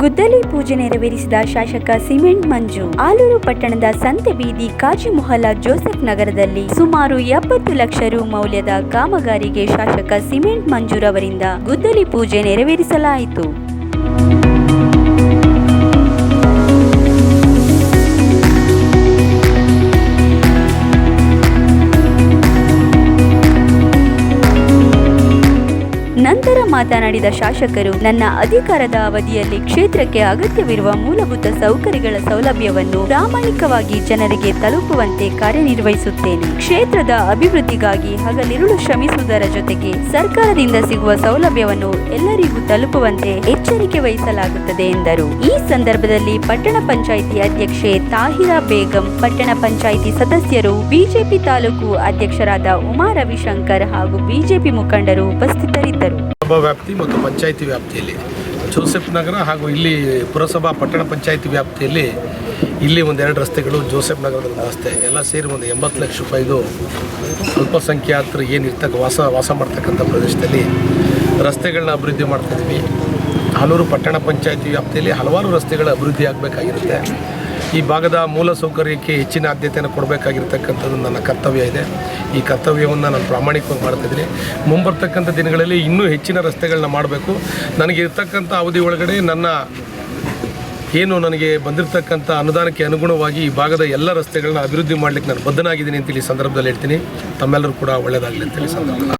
ಗುದ್ದಲಿ ಪೂಜೆ ನೆರವೇರಿಸಿದ ಶಾಸಕ ಸಿಮೆಂಟ್ ಮಂಜು. ಆಲೂರು ಪಟ್ಟಣದ ಸಂತೆ ಬೀದಿ ಕಾಜಿ ಮೊಹಲ್ಲಾ ಜೋಸೆಫ್ ನಗರದಲ್ಲಿ ಸುಮಾರು ಎಪ್ಪತ್ತು ಲಕ್ಷ ರು ಮೌಲ್ಯದ ಕಾಮಗಾರಿಗೆ ಶಾಸಕ ಸಿಮೆಂಟ್ ಮಂಜುರವರಿಂದ ಗುದ್ದಲಿ ಪೂಜೆ ನೆರವೇರಿಸಲಾಯಿತು. ನಂತರ ಮಾತನಾಡಿದ ಶಾಸಕರು, ನನ್ನ ಅಧಿಕಾರದ ಅವಧಿಯಲ್ಲಿ ಕ್ಷೇತ್ರಕ್ಕೆ ಅಗತ್ಯವಿರುವ ಮೂಲಭೂತ ಸೌಕರ್ಯಗಳ ಸೌಲಭ್ಯವನ್ನು ಪ್ರಾಮಾಣಿಕವಾಗಿ ಜನರಿಗೆ ತಲುಪುವಂತೆ ಕಾರ್ಯನಿರ್ವಹಿಸುತ್ತೇನೆ. ಕ್ಷೇತ್ರದ ಅಭಿವೃದ್ಧಿಗಾಗಿ ಹಗಲಿರುಳು ಶ್ರಮಿಸುವುದರ ಜೊತೆಗೆ ಸರ್ಕಾರದಿಂದ ಸಿಗುವ ಸೌಲಭ್ಯವನ್ನು ಎಲ್ಲರಿಗೂ ತಲುಪುವಂತೆ ಎಚ್ಚರಿಕೆ ವಹಿಸಲಾಗುತ್ತದೆ ಎಂದರು. ಈ ಸಂದರ್ಭದಲ್ಲಿ ಪಟ್ಟಣ ಪಂಚಾಯಿತಿ ಅಧ್ಯಕ್ಷೆ ತಾಹಿರಾ ಬೇಗಂ, ಪಟ್ಟಣ ಪಂಚಾಯಿತಿ ಸದಸ್ಯರು, ಬಿಜೆಪಿ ತಾಲೂಕು ಅಧ್ಯಕ್ಷರಾದ ಉಮಾ ರವಿಶಂಕರ್ ಹಾಗೂ ಬಿಜೆಪಿ ಮುಖಂಡರು ಉಪಸ್ಥಿತರಿದ್ದರು. ಪುರಸಭಾ ವ್ಯಾಪ್ತಿ ಮತ್ತು ಪಂಚಾಯಿತಿ ವ್ಯಾಪ್ತಿಯಲ್ಲಿ ಜೋಸೆಫ್ ನಗರ ಹಾಗೂ ಇಲ್ಲಿ ಪುರಸಭಾ ಪಟ್ಟಣ ಪಂಚಾಯಿತಿ ವ್ಯಾಪ್ತಿಯಲ್ಲಿ ಇಲ್ಲಿ ಒಂದೆರಡು ರಸ್ತೆಗಳು ಜೋಸೆಫ್ ನಗರದ ಒಂದು ರಸ್ತೆ. ಎಲ್ಲ ಸೇರಿ ಒಂದು ಎಂಬತ್ತು ಲಕ್ಷ ರೂಪಾಯಿದು ಅಲ್ಪಸಂಖ್ಯಾತರು ಏನಿರ್ತಕ್ಕ ವಾಸ ವಾಸ ಮಾಡ್ತಕ್ಕಂಥ ಪ್ರದೇಶದಲ್ಲಿ ರಸ್ತೆಗಳನ್ನ ಅಭಿವೃದ್ಧಿ ಮಾಡ್ತಿದ್ವಿ ಆಲೂರು ಪಟ್ಟಣ ಪಂಚಾಯಿತಿ ವ್ಯಾಪ್ತಿಯಲ್ಲಿ ಹಲವಾರು ರಸ್ತೆಗಳ ಅಭಿವೃದ್ಧಿ ಆಗಬೇಕಾಗಿರುತ್ತೆ. ಈ ಭಾಗದ ಮೂಲ ಸೌಕರ್ಯಕ್ಕೆ ಹೆಚ್ಚಿನ ಆದ್ಯತೆಯನ್ನು ಕೊಡಬೇಕಾಗಿರ್ತಕ್ಕಂಥದ್ದು ನನ್ನ ಕರ್ತವ್ಯ ಇದೆ. ಈ ಕರ್ತವ್ಯವನ್ನು ನಾನು ಪ್ರಾಮಾಣಿಕವಾಗಿ ಮಾಡ್ತಿದ್ದೀನಿ ಮುಂಬರ್ತಕ್ಕಂಥ ದಿನಗಳಲ್ಲಿ ಇನ್ನೂ ಹೆಚ್ಚಿನ ರಸ್ತೆಗಳನ್ನ ಮಾಡಬೇಕು. ನನಗೆ ಇರ್ತಕ್ಕಂಥ ಅವಧಿ ಒಳಗಡೆ ನನ್ನ ಏನು ನನಗೆ ಬಂದಿರತಕ್ಕಂಥ ಅನುದಾನಕ್ಕೆ ಅನುಗುಣವಾಗಿ ಈ ಭಾಗದ ಎಲ್ಲ ರಸ್ತೆಗಳನ್ನ ಅಭಿವೃದ್ಧಿ ಮಾಡಲಿಕ್ಕೆ ನಾನು ಬದ್ಧನಾಗಿದ್ದೀನಿ ಅಂತೇಳಿ ಸಂದರ್ಭದಲ್ಲಿ ಹೇಳ್ತೀನಿ. ತಮ್ಮೆಲ್ಲರೂ ಕೂಡ ಒಳ್ಳೆಯದಾಗಲಿ ಅಂತೇಳಿ ಸಂದರ್ಭದಲ್ಲಿ.